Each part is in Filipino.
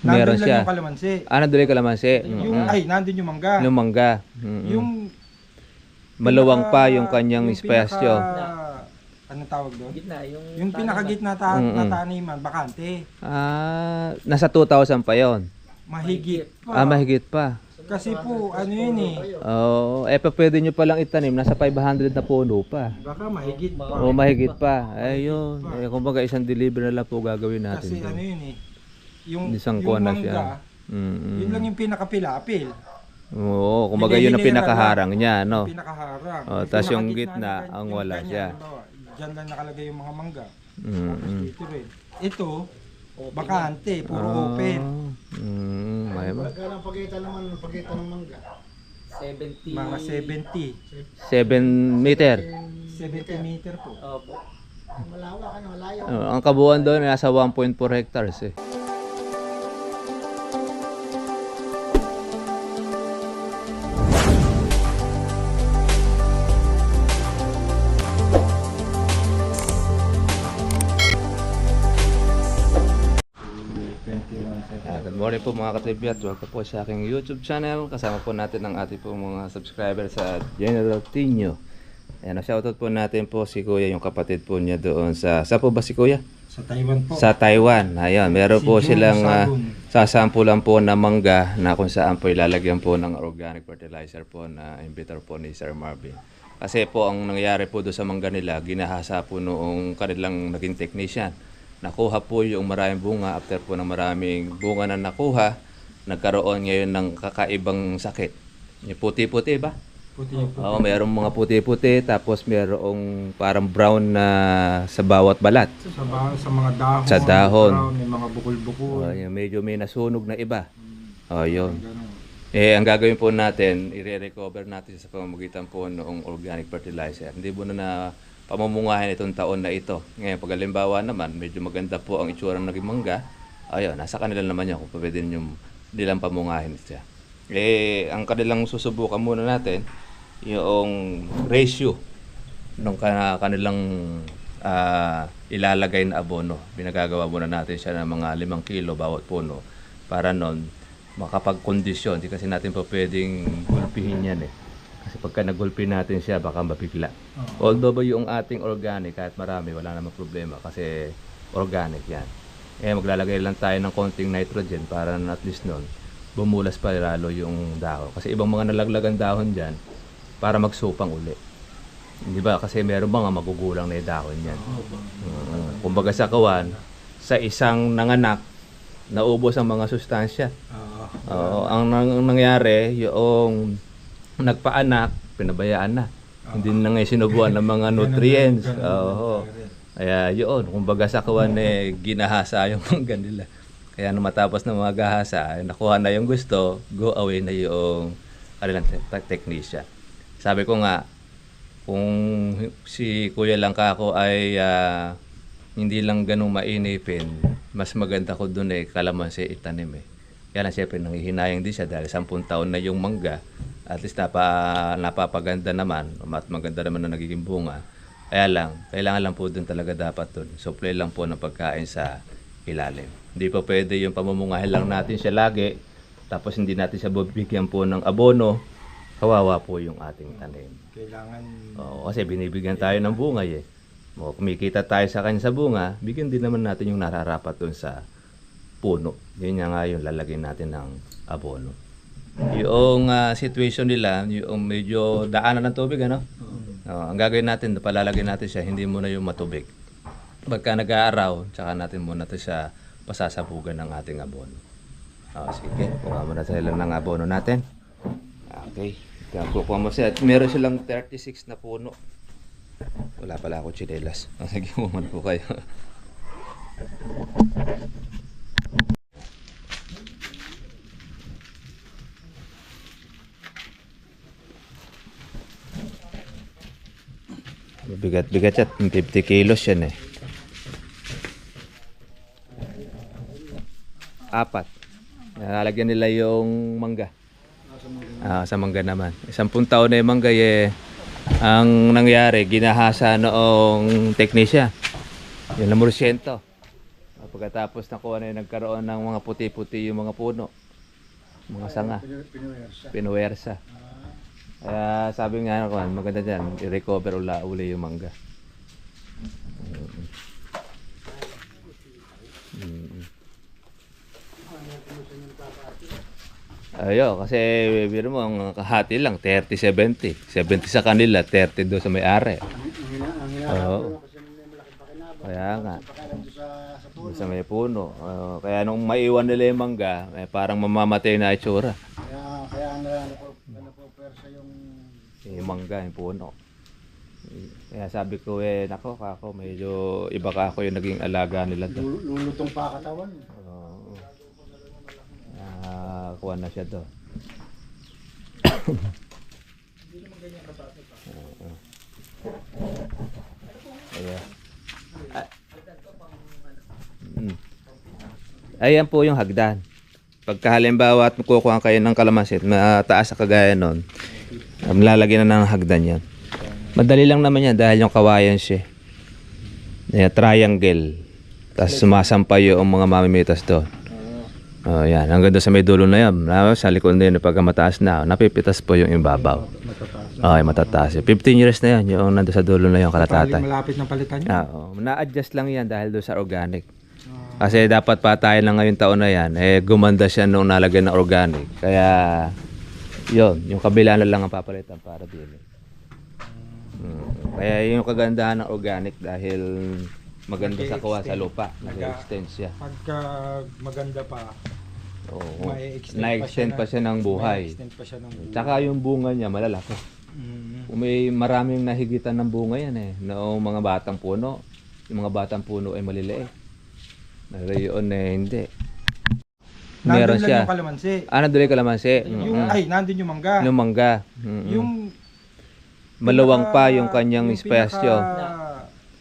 Nandun meron lang siya. yung kalamansi. Ah, nandun yung kalamansi. Yung, Mm-mm. ay, nandun yung mangga. Yung mangga. Mm-mm. Yung Maluwang pinaka- pa yung kanyang yung espasyo. pinaka- Ano tawag doon? Gitna, yung... Yung pinakagitna ta- Mm-mm. na taniman, bakante. Ah, nasa 2,000 pa yon. Mahigit pa. Ah, mahigit pa. Kasi po, ano yun eh. Oo, eh pa pwede nyo palang itanim, nasa 500 na puno pa. Baka mahigit pa. O mahigit pa. Ayun. Eh, kumbaga isang deliver na lang po gagawin natin. Kasi doon. ano yun eh. Yung, Isang yung na mangga, siya. Mm-mm. yun lang yung pinakapilapil. Oo, kumbaga yun ang pinakaharang niya, no? Pinakaharang. Oh, Yung tas yung gitna, na- ang yung wala ganyan, siya. halimbawa, Diyan lang nakalagay yung mga mangga. Tapos Mm-mm. dito rin. Ito, bakante, puro Ah, open. Mm, may ba? Kailang pagitan naman, pagitan ng mangga. 70... Mga 70. 7 meter. 70 meter po. Opo. Malawak, ano, malayo. Oh, ang kabuuan doon nasa 1.4 hectares eh. Morning po mga katribya at welcome po sa aking YouTube channel. Kasama po natin ang ating po mga subscriber sa General Tino. Ayan, shoutout po natin po si Kuya, yung kapatid po niya doon sa... Saan po ba si Kuya? Sa Taiwan po. Sa Taiwan. Ayun, meron po Si Jun silang uh, sasampulan po na mangga na kung saan po ilalagyan po ng organic fertilizer po na invitor po ni Sir Marvin. Kasi po ang nangyayari po doon sa mangga nila, ginahasa po noong kanilang naging technician. Nakuha po yung maraming bunga, after po ng maraming bunga na nakuha, nagkaroon ngayon ng kakaibang sakit. Yung puti-puti ba? Puti po. Oo, mayroong mga puti-puti, tapos mayroong parang brown na sa bawat balat. Sa, ba- sa mga dahon. Sa dahon. brown, May mga bukol-bukol. Oh, yun, medyo may nasunog na iba. Oh, yun. Ganun. Eh, ang gagawin po natin, i-recover natin sa pamamagitan po noong organic fertilizer. Hindi po na na pamamungahin itong taon na ito. Ngayon, pag halimbawa naman, medyo maganda po ang itsura ng naging mangga, ayun, nasa kanila naman yan kung pwede yung nilang pamungahin siya. Eh, ang kanilang susubukan muna natin, yung ratio ng ka- kanilang ah, ilalagay na abono. Binagagawa muna natin siya ng mga 5 kilo bawat puno para nun makapag-kondisyon. Hindi kasi natin pa pwedeng gulpihin yan eh. Kasi pagka nagulpi natin siya, baka mabigla. Although ba yung ating organic, kahit marami, wala namang problema kasi organic yan. Eh, maglalagay lang tayo ng konting nitrogen para na at least nun, bumulas pa lalo yung dahon. Kasi ibang mga nalaglagan dahon dyan, para magsupang uli. Di ba? Kasi meron mga magugulang na yung dahon yan. Mm, kumbaga sa kawan, sa isang nanganak, naubos ang mga sustansya. Oo, ang nang- nangyari, yung nagpaanak, pinabayaan na. Hindi na nga sinubuan ng mga nutrients. Oo. Kaya yun, kumbaga sa kawan eh, ginahasa yung mangga nila. Kaya nung matapos na mga gahasa, eh, nakuha na yung gusto, go away na yung te- technician. Sabi ko nga, kung si Kuya lang ako ay ah, hindi lang ganun mainipin, mas maganda ko dun eh, kalamansi itanim eh. Kaya lang siyempre nangihinayang din siya dahil 10 taon na yung mangga. At least napa, napapaganda naman, at maganda naman na nagiging bunga. Kaya lang, kailangan lang po dun talaga dapat dun. Supply lang po ng pagkain sa ilalim. Hindi pa pwede yung pamamungahin lang natin siya lagi, tapos hindi natin siya bibigyan po ng abono, kawawa po yung ating tanim. kailangan Oo, kasi binibigyan tayo ng bunga eh. O, kumikita tayo sa kanya sa bunga, bigyan din naman natin yung nararapat dun sa puno. Yun nga nga yung lalagyan natin ng abono. Yung ah, situation nila, yung medyo daanan ng tubig, ano? Oo, ang gagawin natin, palalagyan natin siya, hindi muna yung matubig. Pagka nag-aaraw, tsaka natin muna ito siya pasasabugan ng ating abono. Oh, sige, kuha muna tayo lang ng abono natin. Okay. Kukuha mo siya. At Meron silang 36 na puno. Wala pala ako chinelas. Sige, kuha po kayo. Bigat-bigat siya. 50 kilos yan eh. Apat. Nalalagyan nila yung mangga. Ah, sa mangga naman. Isampung taon na yung mangga eh. Ang nangyari, ginahasa noong teknisya. Yung lamursyento. pagkatapos nakuha na yun, nagkaroon ng mga puti-puti yung mga puno. Mga sanga. Pinuwersa. Pinuwersa. Kaya sabi nga ako, maganda dyan, i-recover ula uli yung mangga. Mm. Ayo, kasi biro mo, ang kahati lang, 30-70. 70 sa kanila, 30 doon sa may-ari. Ang ang Oo. Kaya nga. Doon sa, may puno. Kaya nung maiwan nila yung mangga, eh, parang mamamatay na itsura. Kaya, kaya na, napo, napopersa yung Yung mangga, yung puno. Kaya sabi ko, eh, nako, kako, medyo iba ka ako yung naging alaga nila lul- lulutong pa katawan. Oo. Ah, kuha na siya doon. Oo. Ayan. Ah. Mm. Ayan po yung hagdan. Pagka halimbawa at kukuha kayo ng kalamansit, mataas sa kagaya nun, um, lalagyan na ng hagdan yan. Madali lang naman yan dahil yung kawayan siya. Ayan, triangle. Tapos sumasampay yung mga mamimitas doon. Oh, yan. Hanggang doon sa may dulo na yan. Sa likod na yun, pagka mataas na, napipitas po yung ibabaw. Matataas. Okay, matataas. 15 years na yan, yung nandun sa dulo na yung kalatatay. malapit na palitan yun. Ah, oh. Na-adjust lang yan dahil doon sa organic. Kasi dapat patayin lang ngayong taon na yan, eh gumanda siya nung nalagyan ng organic. Kaya, yon yung kabila na lang ang papalitan para din. Mm. Kaya yung kagandahan ng organic dahil maganda sa kuha sa lupa, nag-extend siya. Pagka maganda pa, Oo. Na-extend pa siya ng buhay. ma-extend pa siya ng buhay. Tsaka yung bunga niya malalaki. Mm. May maraming nahigitan ng bunga yan eh. Noong mga batang puno, yung mga batang puno ay maliliit. Ngayon eh, hindi. Meron Nandun lang siya. yung kalamansi. Ah, nandun yung kalamansi. Yung, Mm-mm. ay, nandun yung mangga. Yung mangga. Mm-mm. yung Maluwang pinaka- pa yung kanyang espasyo. pinaka-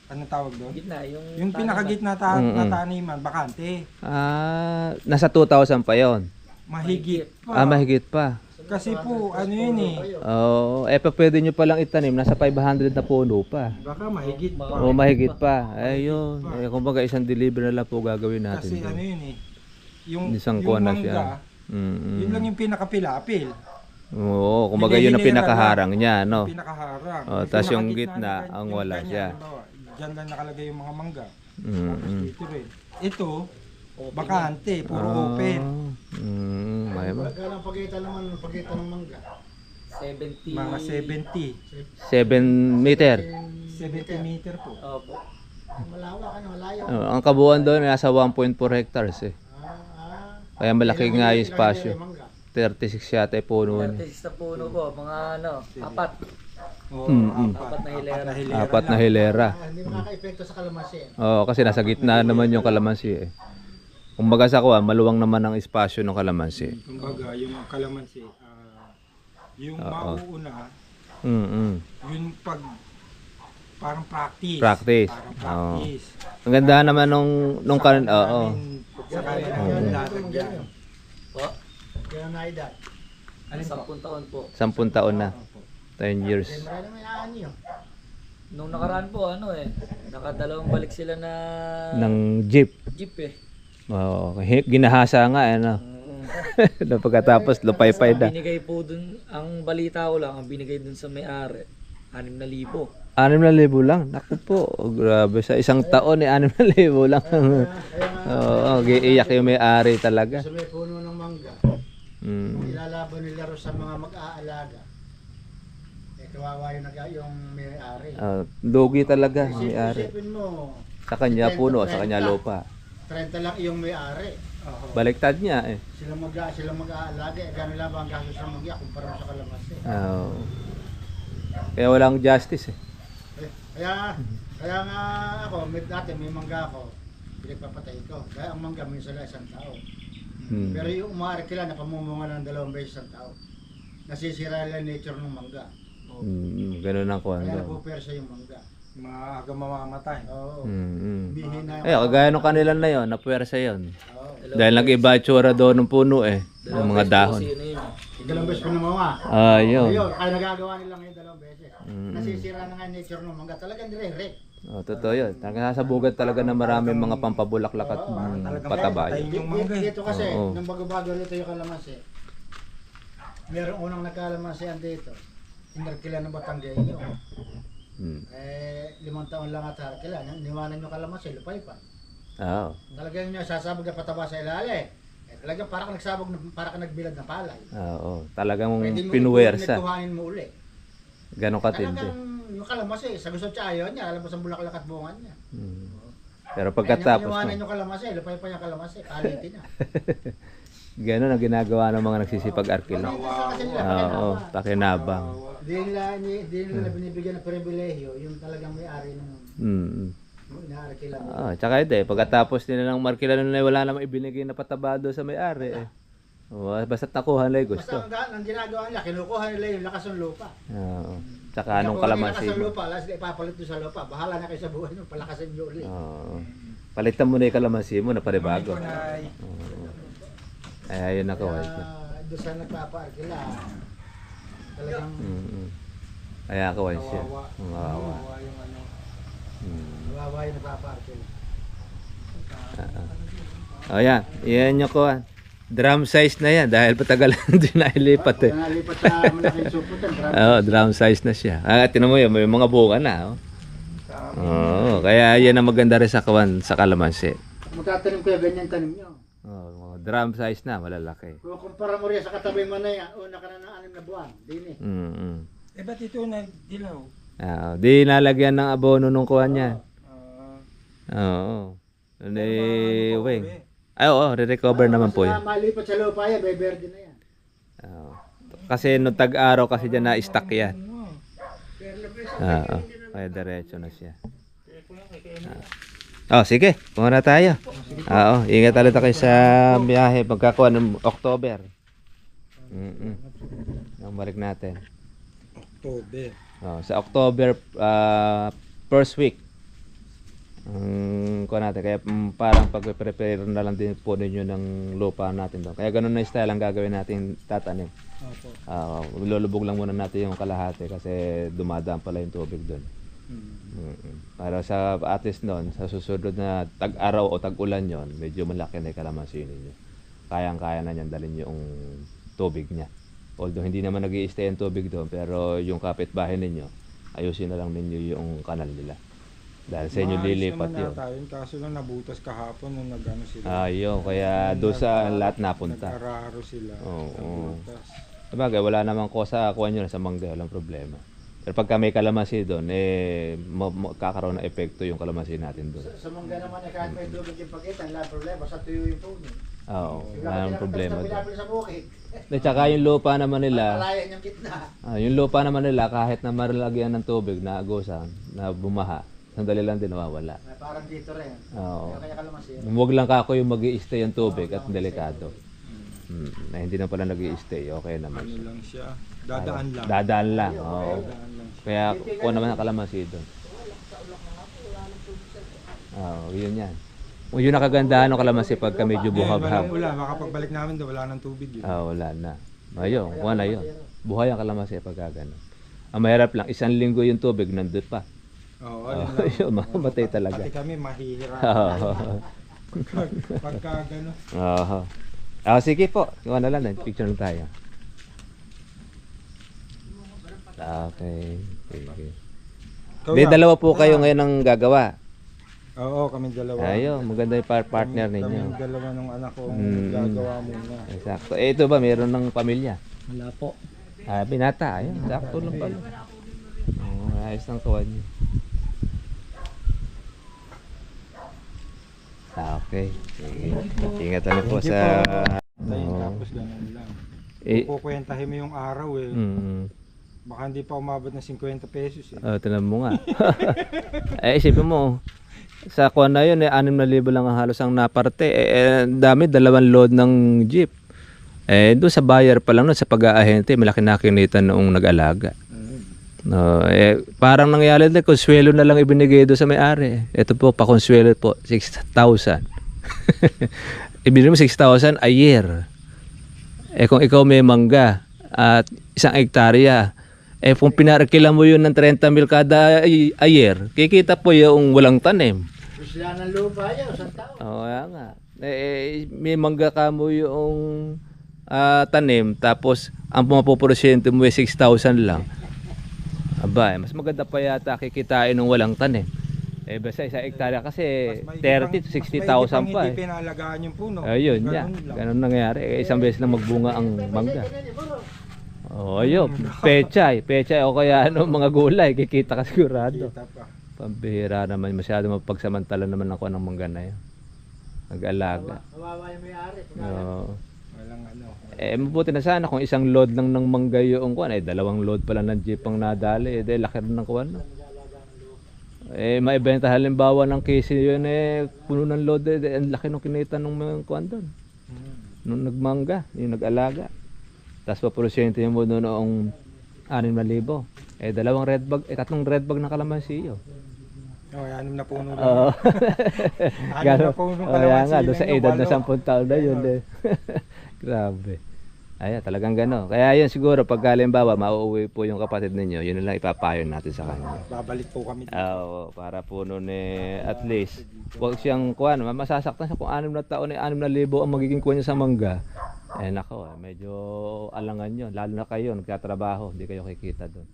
Anong tawag doon? Gitna, yung... Yung pinakagitna ta- Mm-mm. na taniman, bakante. Ah, nasa 2,000 pa yon. Mahigit pa. Ah, mahigit pa. Kasi po, ano yun eh. Oo, eh pa pwede nyo palang itanim, nasa 500 na puno pa. Baka mahigit pa. O mahigit pa. Ayun. Eh, kumbaga isang deliver na lang po gagawin natin. Kasi doon. ano yun eh. Yung, Isang yung mangga, siya. Mm-mm. yun lang yung pinakapilapil. Oo, kumbaga yun ang pinakaharang niya, no? Pinakaharang. Oh, tas yung gitna, na- ang wala siya. Diyan lang nakalagay yung mga mangga. Tapos rin. Ito, bakante, puro open. Ah, mm, may ba? Pagka lang pagitan naman, pagitan ng mangga. 70... Mga 70. 7 meter. 70 meter po. Opo. Malawak, ano, malayo. Oh, ang kabuuan doon nasa 1.4 hectares eh. Ah, ah. Kaya malaki nga yung mangga? 36 yata yung puno niya. 36 na puno po, mga ano, apat. Oo, na hilera. Apat na hilera. Apat na hilera. Ah, hindi makaka-epekto sa kalamansi. Oo, kasi nasa gitna naman yung kalamansi eh. Kumbaga sa kuha, maluwang naman ang espasyo ng kalamansi. Kumbaga, yung kalamansi, ah, yung Oo. mauuna, Mm-mm. yun pag parang practice. Practice. Parang Oo. practice. Ang ganda naman nung nung kan oo. Namin- Sa kanila yung lalagyan. Po, Kaya na edad. Alin po? 10 taon po. 10 taon na. 10 years. Marami may aani yun. Nung nakaraan po, ano eh, nakadalawang balik sila na Ng jeep. jeep eh. Oo, hi- ginahasa nga eh no. Mm. Nung pagkatapos lupay-pay na. binigay po dun, ang balita ko lang, ang binigay dun sa may-ari, 6,000. 6,000 lang. Naku po, grabe sa isang taon eh 6,000 lang. Oo, giiyak yung may-ari talaga. Sa may puno ng mangga, Mm. ilalaban nila ro sa mga mag-aalaga. Eh, kawawa yung, nag yung may-ari. Ah, lugi talaga may-ari. isipin mo, Sa kanya puno, sa kanya lupa. 30 lang yung may-ari. Baliktad niya eh. Sila mag sila mag-aalaga, eh, gano'n lang ba ang gastos ng mangga kumpara sa kalamansi. Oo. Kaya walang justice eh. Eh, Kaya, kaya nga ako, may, dati may mangga ako, pinagpapatay ko. Kaya ang mangga minsan lang isang tao. Hmm. Pero yung umaari kila, napamumunga ng dalawang beses isang tao. Nasisira lang nature ng mangga. Mm, ganun ang kuha Kaya napupersa yung mangga. Maaga mamamatay. Oo. Mm, mm. Yung Eh, kagaya nung kanila na yon, napuwersa yon. Oo. Dahil nag-iba yung tsura doon ng puno eh. Ng mga dahon. Sino yun? Dalawang beses pa namawa. Ah, yun. Ayun, kaya nagagawa nila ngayon dalawang beses. Mm. Nasisira na nga yung nature ng mangga. Talagang dire-rek. Oh, totoo yun. Talaga sasabugan talaga na maraming mga pampabulaklak at mm, patabay. patayin yung mangga eh. dito kasi, Oo. nung bago-bago rito yung kalamansi, merong unang nagkalamansian dito. Inarkila ng Batanggenyo. Mm. Eh, limang taon lang at harkila. Niwanan yung kalamansi, lupay pa. Oo. Talagang nyo sasabog na pataba sa ilalim. Eh, talagang para ka nagsabog, na- para ka nagbilad ng palay. Oo. Talagang pinuwersa. ituhanin mo uli. Ganon katindi. Talagang yung kalamansi, sa gusto siya ayaw niya, alam mo sa bulaklak at bunga niya. Mm. Pero Pagkatapos pagkatapos Niwanan no, yung kalamansi, lupay pa yung kalamansi, palitin na. ganon ang ginagawa ng mga sa kasi nila, Oo, pakinabang. Di nila, di, nila binibigyan ng pribilehyo, yung talagang may-ari ng Mm. mo. Ah, tsaka hindi, pagkatapos nila ng markila nun ay wala namang ibinigay na patabado sa may-ari eh. Oh, basta nakuha nila yung gusto. Basta ang, ang ginagawa nila, kinukuha nila yung lakas ng lupa. Oo. Tsaka anong nila kalamansi Lakas ng mo. lupa, alas ipapalit doon sa lupa. Bahala na kayo sa buhay nyo, palakasan nyo ulit. Oo. Palitan mo na yung kalamansi mo na panibago. Oo. Ay, ayun na siya. Kaya doon sa nagpapaarkila, talagang Mm. Kaya kawal siya. Kawawa. Kawawa. Kawawa yung ano. Mm. kawawa yung nagpapaarkila. Oh, yan. Yan yung kuha. Drum size na yan dahil patagal hindi na ilipat eh. Kaya nalipat sa malaking suputan, grabe. Oo, drum size na siya. Ah, tinan mo yun, may mga bunga na. Oh. Oo, kaya yan ang maganda rin sa kawan sa kalamansi. Magtatanim kayo, ganyan tanim nyo. Oh, mga drum size na, malalaki. Kung kumpara mo rin sa katabi mo na yan, una ka na ng anim na buwan. Dini. Mm -mm. Eh ba't ito nagdilaw? Ah, di nalagyan ng abono nung kuha niya. Ah, Oo. Ano ano eh, wing. Ay, oo, re-recover naman po Basta yan. malipat sa lupa yan, beberde na yan. Oo. Kasi nung tag-araw kasi dyan na-stuck yan. Oo. Kaya diretso na siya. Ah. Oh, sige. Punta na tayo. Oo, ingat ulit kayo sa biyahe pagkakuha ng October. Mm-mm. Ang balik natin. October. Oh, sa October ah, first week. Ang kuha natin. Kaya mm, parang pag-prepare na lang din po ninyo ng lupa natin doon. Kaya ganun na yung style ang gagawin natin tatanim. Opo. Ah, lulubog lang muna natin yung kalahati kasi dumadaan pala yung tubig doon. Para sa atis noon, sa susunod na tag-araw o tag-ulan yon, medyo malaki na yung kalamansi ninyo. Kayang-kaya na niyan dalhin yung tubig niya. Although hindi naman nag stay ang tubig doon, pero yung kapitbahay ninyo, ayusin na lang ninyo yung kanal nila. Dahil sa inyo Maalis lilipat yun. yun, kaso lang nabutas kahapon nung nagano sila. Ayun, kaya doon sa lahat napunta. Nag-araro sila. Oo. Nabutas. Sabagay, wala naman ko sa kuha nyo na sa mangga, walang problema. Pero pagka may kalamansi doon, eh, ma- ma- kakaroon ng epekto yung kalamansi natin doon. Sa, sa mangga naman, eh, kahit may dugog yung pakita, wala problema, sa tuyo yung puno. Oo, walang ka problema doon. sa bukid. At saka yung lupa naman nila, Malayan yung gitna. ah, yung lupa naman nila, kahit na maralagyan ng tubig na agusan, na bumaha, sandali lang din nawawala. Eh, Parang dito rin. Oo. Kaya kaya kalamansi. Huwag lang kako yung mag stay yung tubig at delikado. Hmm, na hindi na pala nag stay okay naman. Ano lang siya. Dadaan lang. Dadaan lang, oo. Dadaan lang siya. Kaya kuha naman ang kalamansi doon. Oo, yun yan. O yun ang kagandahan ng kalamansi pagka medyo walang buhab-hab. ulan. Makapagbalik namin doon, wala nang tubig yun. Ah, wala na. Ayun, kuha na yun. Buhay ang kalamansi pagka gano'n. Ang mahirap lang, isang linggo yung tubig, nandun pa. Oo, Oo, yun lang. yun, mamamatay talaga. Pati kami mahihirap. Oo. Pagka, pagka gano'n. Oo. Ah, sige po. Kuha na lang. Picture na tayo. Okay. Sige. Ikaw Di, na. dalawa po kayo ngayon ang gagawa. Oo, kami dalawa. Ayun, maganda yung par- partner Kami ninyo. dalawa nung anak ko ang Mm. gagawa muna. Exacto. Eh, ito ba, meron ng pamilya? Wala po. Ah, binata. Ayun, sakto lang pala. Oh, ayos ng kawan niyo. Ah, okay. Sige. Ingat na po Thank you sa... Tayo, Oo. tapos ganun lang. Eh, Kukwentahin mo yung araw eh. mm, Baka hindi pa umabot ng 50 pesos eh. oh, tinan mo nga. eh, isipin mo, sa kuwan na yun, eh, 6,000 lang ang halos ang naparte. Eh, eh, dami, dalawang load ng jeep. Eh, doon sa buyer pa lang, no, sa pag-aahente, malaki nakinitan noong nag-alaga. No, eh, parang nangyari din, konsuelo na lang ibinigay doon sa may-ari. Ito po, pa-konsuelo po, 6,000. Ibinigay mo 6,000 a year. Eh kung ikaw may mangga at isang hektarya, Eh kung pinarkila mo yun ng 30 mil kada a year, kikita po yung walang tanim. Sila ng lupa yun, isang taon. Oo, kaya nga. Eh, may mangga ka mo yung ah, tanim, tapos ang pumapoprosyento mo ay 6,000 lang. Aba, eh, mas maganda pa yata kikitain ng walang tanim. Eh, basta isa hektarya kasi Mas 30 maigi to pang- mas 60,000 maigi pa eh. Hindi pinalagaan yung puno. Ayun, Ganun lang. Ganun nangyari. Eh, isang beses lang magbunga ang mangga. Oh, ayun. Pechay. Pechay o kaya ano, mga gulay. Kikita ka sigurado. Kita pa. Pambihira naman. Masyado mapagsamantala naman ako ng mangga na yun. Nag-alaga. Kawawa yung may-ari. Oo. Eh, mabuti na sana kung isang load lang ng mangga yung kuwan. Eh, dalawang load pala ng jeep ang nadali. Eh, dahil laki rin ng kuwan. No? Eh, maibenta halimbawa ng case yun eh, puno ng load. Eh, ang laki nung kinita ng mga kuwan doon. Nung nagmangga, yung nag-alaga. Tapos paprosyente mo doon noong 6,000. Eh, dalawang red bag, eh, tatlong red bag ng kalamansi yun. Oh, anim na puno lang. Oo. Gano, na puno oh, yan nga, doon sa edad na lang, 10 taon na yun. Eh. Grabe. Ayan, talagang gano'n. Kaya yun siguro, pag halimbawa, mauuwi po yung kapatid ninyo, yun lang ipapayo natin sa kanya. Babalik po kami. Oo, para po noon eh, at least, huwag siyang kuhan, masasaktan siya kung anim na taon eh, anim na libo ang magiging kuha niya sa mangga. Eh nako, eh, medyo alangan yun. Lalo na kayo, nagtatrabaho, hindi kayo kikita doon.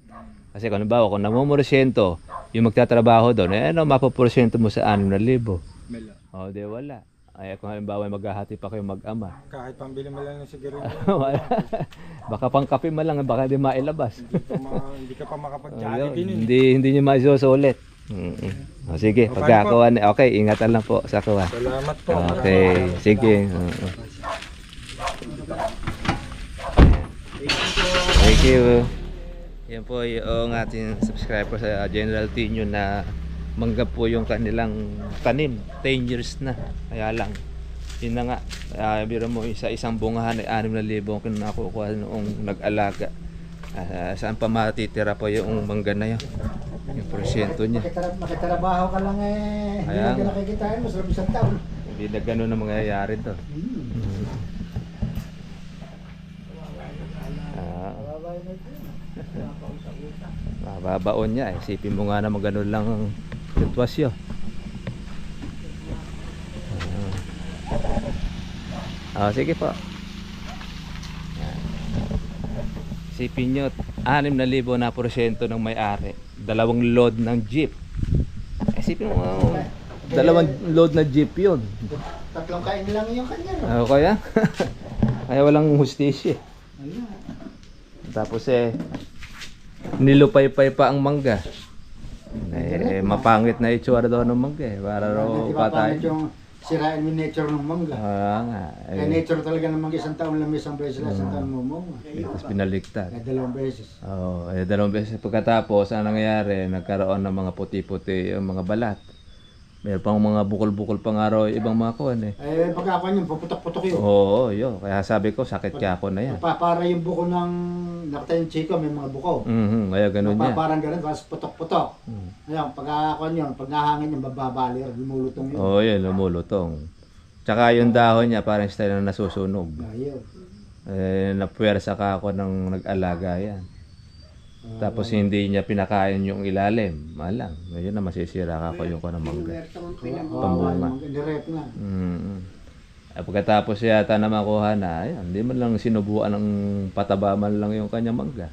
Kasi kung halimbawa, kung namumursyento, yung magtatrabaho doon, eh ano, mapaporsyento mo sa anim na libo. Mela. O, di wala. Ay, kung halimbawa, maghahati pa kayo mag-ama. Kahit pambili mo lang ng sigarilyo. Baka pang kape man lang, baka di mailabas. hindi, pa ma- hindi ka pa makapag-jollibee nun. hindi, hindi nyo maisusulit. Mm-mm. O, sige, O, pagkakuha na. Okay, ingatan lang po sa kuha. Salamat po. Okay, sige. Oo. Thank you. Yan po yung ating subscriber sa General Tino na mangga po yung kanilang tanim. 10 years na. Kaya lang. Yun na nga. Uh, biro mo sa isang bungahan ay 6,000 ang kinakukuha noong nag-alaga. Ah, saan pa matitira po yung mangga na yun? Yung porsyento niya. Makitrabaho ka lang eh. Hindi na nakikitain mo sa isang taon. Hindi na ganun ang mangyayari to. Hmm. May-ari. Mababaon niya eh. Isipin mo nga naman ganun lang ang sitwasyon. Ah, sige po. Yan. Isipin nyo, 6,000 na porsyento ng may-ari. Dalawang load ng jeep. Isipin mo, oh, dalawang load na jeep yun. Tatlong kain lang yung kanya. no? Ano kaya? kaya walang hustisya. Tapos eh, nilupay-pay pa ang mangga. Eh, mapangit na itsura daw ng mangga eh. Para raw Di ba patay. yung sirain yung nature ng mangga? Ah, nga. Kaya Eh, nature talaga ng mangga isang taon lang isang beses isang taon mumunga. tapos pinaliktad. Kaya dalawang beses. Oo, eh, dalawang beses pagkatapos, ang nangyayari, nagkaroon ng mga puti-puti yung mga balat. Meron pang mga bukol-bukol pang araw, ibang mga kuwan eh. Eh, pag ako yun, puputok-putok yun. Oo, yun. Kaya sabi ko, sakit kaya ako na yan. Pa, para yung buko ng, nakita yung chiko, may mga buko. Mhm, kaya ganun Pa, yan. parang ganun, tapos putok-putok. Mm. Ayun, pag ako yun, pag nahangin yung bababalir, lumulutong yun. Oo, yun, lumulutong. Tsaka yung dahon niya, parang style na nasusunog. Ayun. Eh, napuwersa ka ako nang nag-alaga yan. Tapos hindi niya pinakain yung ilalim. Malang. Ngayon na masisira ka yung ko ng mangga. Pambunga. Direct na. Mm. Eh, pagkatapos yata na makuha na, ayan, hindi man lang sinubuan ng pataba man lang yung kanyang mangga.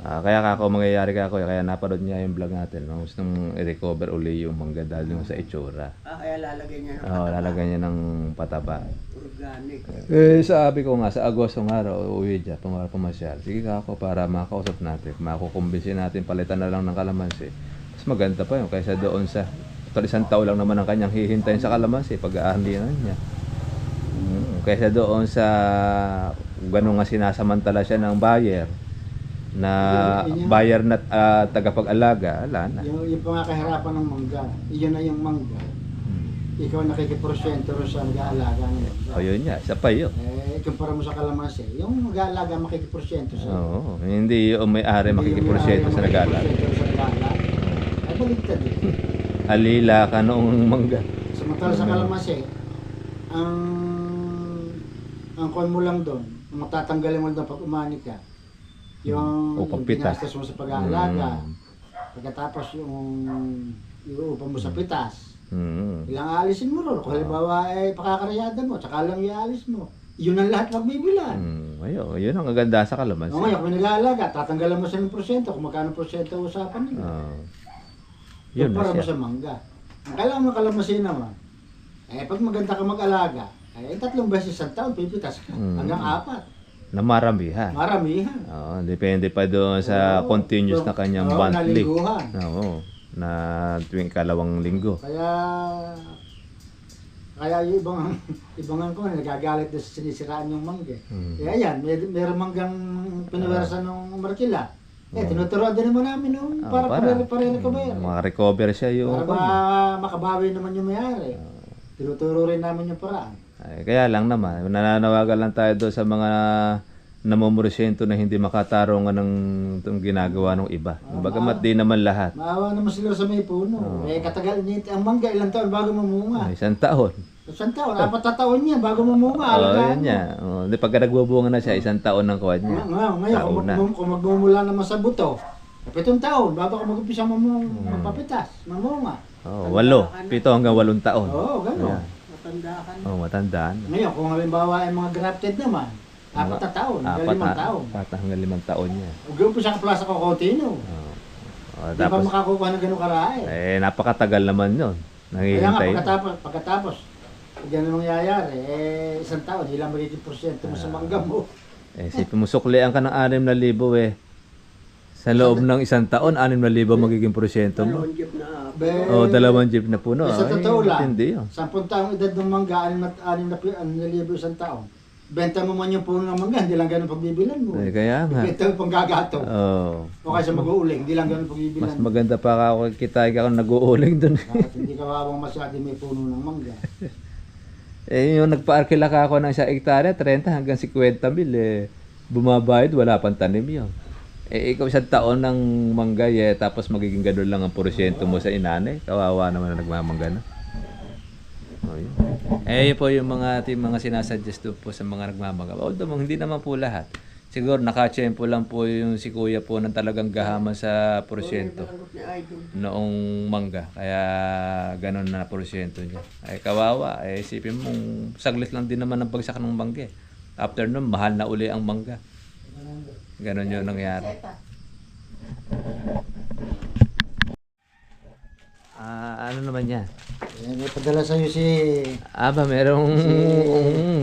Ah, kaya kako mangyayari ka ako, kaya napanood niya yung vlog natin. No? Gusto nung i-recover uli yung mangga dahil yung sa itsura. Ah, kaya lalagay niya ng Oo, lalagyan niya ng pataba. organic. Eh, sabi ko nga, sa Agosto ng araw, uuwi dyan, pumara pumasyal. Sige ka ako para makausap natin, makukumbinsin natin, palitan na lang ng kalamansi. Mas maganda pa yun kaysa doon sa, total isang taon lang naman ang kanyang hihintayin sa kalamansi pag aahandinan niya. Mm, kaysa doon sa, ganun nga sinasamantala siya ng buyer, na buyer na ah, tagapag-alaga, ala na. Yung, yung mga kahirapan ng mangga, iyon na yung mangga. Mm. Ikaw nakikiprosyento rin sa nag-aalaga ng mangga. O yun nga, isa pa yun. Eh, kumpara mo sa kalamansi, yung nag-aalaga makikiprosyento sa Oo, hindi yung may-ari makikiporsyento sa nag-alaga. Makikiprosyento sa nag-aalaga. Ay, baligtad eh. Alila ka noong mangga. Samantala sa kalamansi, ang ang kon mo lang doon, ang matatanggalin mo doon pag umani ka, yung, O, yung pagpitas. ginastos mo sa pag-aalaga. Mm. Pagkatapos yung iuupan mo sa pitas. Mm. Ilang aalisin mo ron. Kung halimbawa ay pakakaryada mo, tsaka lang ialis mo. Yun ang lahat magbibilan. Mm. Ayun, yun ang kaganda sa kalamansi. O ngayon, kung may nag-aalaga, tatanggalan mo sa ng porsyento kung magkano porsyento usapan nila. Oo. Yun na Para mo siya. sa mangga. Ang kailangan mo kalamansi naman, eh pag maganda ka mag-alaga, eh tatlong beses sa taon, pipitas ka. Mm. Hanggang apat. Na maramihan. Maramihan. Oo, depende pa doon sa Oo. continuous na kanyang Oo, monthly. nalingguhan. Oo. Na tuwing kalawang linggo. Kaya kaya yung ibang ibang ko nagagalit sa sinisiraan yung mangga. Mm. Kaya yan, may meron manggang piniwersa ng Markila. Eh, tinuturuan din naman namin nung Ah, para para. para para recover. Maka-recover siya yung... Para ma- makabawi naman yung may-ari. Tinuturo rin namin yung paraan. Ay, kaya lang naman, nananawagan lang tayo doon sa mga namumurisyento na hindi makatarungan ng itong ginagawa ng iba. Bagamat di naman lahat. Maawa naman sila sa may puno. Eh, katagal niya ang mangga ilang taon bago mamunga. Ay, isang taon. Isang taon, apat na taon niya bago mamunga. Oo, alagaan yun niya. Oh, di pagka nagbubunga na siya, isang taon ng kuwan niya. Nga- Ngayon, ngayon kung, na. kung magmumula naman sa buto, pitong taon bago ka mag-umpisa mamu- magpapitas, mamunga. Oh, walo. Pito hanggang walong taon. Oo, gano'n. Matanda ka na. Oh, matandaan. Ngayon, kung halimbawa ay mga grafted naman, apat na taon, hanggang Apat limang na, taon. apat hanggang limang taon niya. Huwag pala sa kokotino. Oh. Oh, Hindi pa tapos, makakuha ng ganun karae. eh, napakatagal naman yun. Kaya nga, pagkatapos, pagkatapos, pag ganun mangyayari, eh, isang taon, ilang magiging porsyento mo sa mangga mo. Eh, si pumusuklian ka ng 6,000 eh. Sa loob ng isang taon, 6,000 magiging porsyento mo. Dalawang jeep na Be, Oh, dalawang jeep na puno. eh, sa Ay, totoo lang, Hindi yun. sampung taong edad ng mangga, anim na, anim na, pi- anim na libo isang taon. Benta mo man yung puno ng mangga, hindi lang ganun pagbibilan mo. Eh, kaya nga. Benta mo pang gagato. Oh. O kaysa mag-uuling, hindi lang ganun pagbibilan Mas mo. maganda pa ka ako kita ka nag-uuling dun. Bakit hindi ka wawang masyado may puno ng mangga. eh, yung nagpa-arkila ka ako ng isang hektarya, 30 hanggang 50 mil, eh, bumabayad, wala pang tanim yun. Eh, ikaw isang taon ng manggay, eh, tapos magiging ganun lang ang porsyento mo sa inanay. Kawawa naman na nagmamangga na. Oh, yun. Eh, yun po yung mga ating mga sinasuggest po sa mga nagmamangga. Although, hindi naman po lahat. Siguro, nakachempo lang po yung si kuya po ng talagang gahaman sa porsyento noong mangga. Kaya ganun na porsyento niya. Ay kawawa. Eh, isipin mong saglit lang din naman ang bagsak ng mangga. eh. After nun, mahal na uli ang mangga. Ganon yung nangyari. Ah, ano naman yan? Eh, may padala sa'yo si, Aba, merong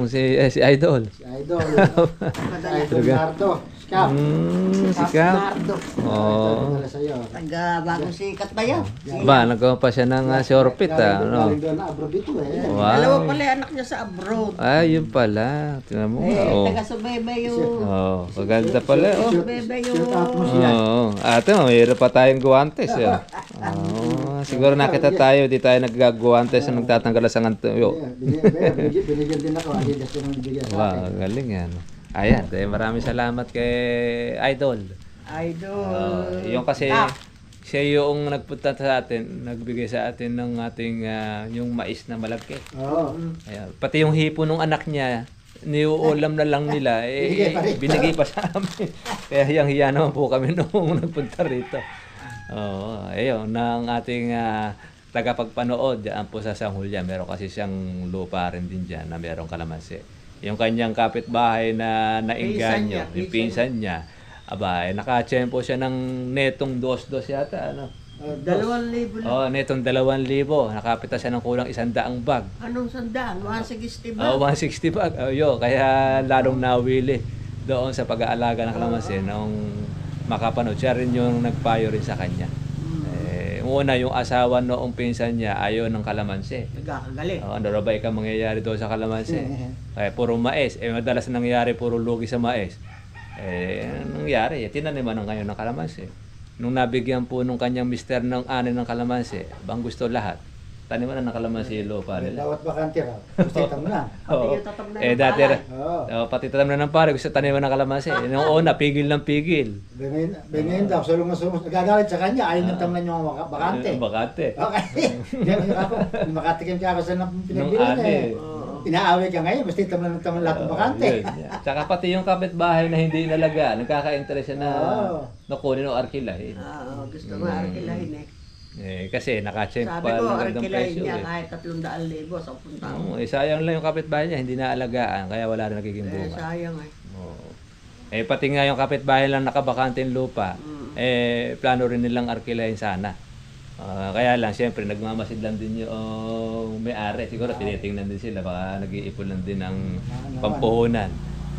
si, eh, si Idol. si Idol. si Idol Nardo. Scap. Mm, si Cap. Nardo. Oo. Padala sa'yo. Taga bagong sikat ba yan? Ba, nagawa pa siya ng uh, shortpit, ah. Ano? Galing doon na abroad ito eh. Wow. Dalawa pala anak niya sa abroad. Ah, yun pala. Tingnan mo. Eh, Oh. taga Subaybay yung... Oh, maganda pala. Oh. Subaybay yung... Oo. Ate, mayroon pa tayong guwantes. Eh. Oh, siguro nakita tayo, di tayo naggaguwantes na nagtatanggal sa ngantuyo. Binigyan, binigyan, binigyan din ako. Adidas din ang bibigyan sa Wow, akin. galing yan. Ayan, eh, maraming salamat kay Idol. Idol. Ah, yung kasi Ah. siya yung nagpunta sa atin, nagbigay sa atin ng ating ah, yung mais na malagkit. Oo. Ayan. Pati yung hipo ng anak niya, niuulam na lang nila, Binigay eh, binigay pa sa amin. Kaya hiyang hiya naman po kami noong nagpunta rito. Oo, ayun, ng ating ah, tagapagpanood dyan po sa San Julian. Meron kasi siyang lupa rin din dyan na merong kalamansi. Yung kanyang kapitbahay na nainganyo, Pinsan niya, yung pinsan niya, aba, eh, nakachempo siya ng netong dos-dos yata, ano? Uh, Dalawang libo lang. Oh, netong dalawang libo. Nakapita siya ng kulang isang daang bag. Anong sandaan? 160 ba? Oh, 160 bag. Oh, yo, kaya lalong nawili doon sa pag-aalaga ng kalamansi nung makapanood. Siya rin yung nagpayo rin sa kanya. Eh, una, yung asawa noong pinsan niya ayaw ng kalamansi. Nagkakagali. Oh, ano ra ba ikaw mangyayari doon sa kalamansi? Kaya puro mais. Eh, madalas nangyayari puro lugi sa mais. Eh, anong nangyari? Eh, tinaniman na ngayon ng kalamansi. Nung nabigyan po nung kanyang mister ng anin ng kalamansi, bang gusto lahat? Taniman na ng kalamansi yung lupa nila. Bawat bakante raw. Gusto itam na. Oo. na Eh, ng dati, oh, pati tatam na ng pare, gusto taniman ng kalamansi. Eh, Nung una, pigil ng pigil. Bengayin daw. Sulong na sulong. Nagagalit sa kanya. Ayaw nang tamnan yung mga bakante. Bakante. Okay. Hindi ako. Makatikim ka ako sa nang pinagbilan eh. Inaaway ka ngayon, basta ito man ito lahat ng bakante. yan. Tsaka pati yung kapitbahay na hindi inalaga, nagkaka-interest na Oo. nakunin o arkilay. Oo, gusto mo arkilahin eh. Eh, kasi naka-check Sabi pa ko, ng gandang arkilahin presyo niya eh. kahit 300,000 sa punta Oo, eh, sayang lang yung kapitbahay niya, hindi naalagaan, kaya wala rin nagiging Eh, bunga. sayang eh. Oo. Eh, pati nga yung kapitbahay lang nakabakante yung lupa, Mm. eh, plano rin nilang arkilahin sana. Ah, kaya lang, siyempre, nagmamasid lang din yung may-ari. Siguro, tinitingnan din sila, baka nag-iipon lang din ng pampuhunan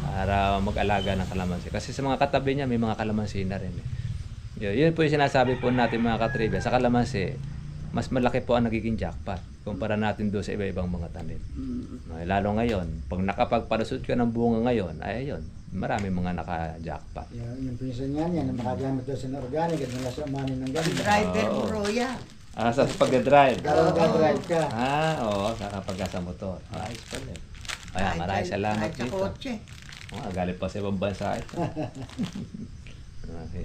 para mag-alaga ng kalamansi. Kasi sa mga katabi niya, may mga kalamansi na rin. Eh. Yun, yun po yung sinasabi po natin mga katribya. Sa kalamansi, mas malaki po ang nagiging jackpot kumpara natin doon sa iba-ibang mga tanim. Mm. Okay, lalo ngayon, pag nakapagparasot ka ng bunga ngayon, ay ayun, marami mga naka-jackpot. Yung, yung pinsan niya niya, na makagamit daw sa organic at nala sa umani ng ganito. Driver mo. Roya. Ah, sa pagdadrive. Karoon ka drive ka. Ah, oo, sa kapag sa motor. Ah, ayos pala. eh. Ayan, maraming salamat Kahit sa dito. kotse. Oh, galing pa sa ibang bansa ito. okay.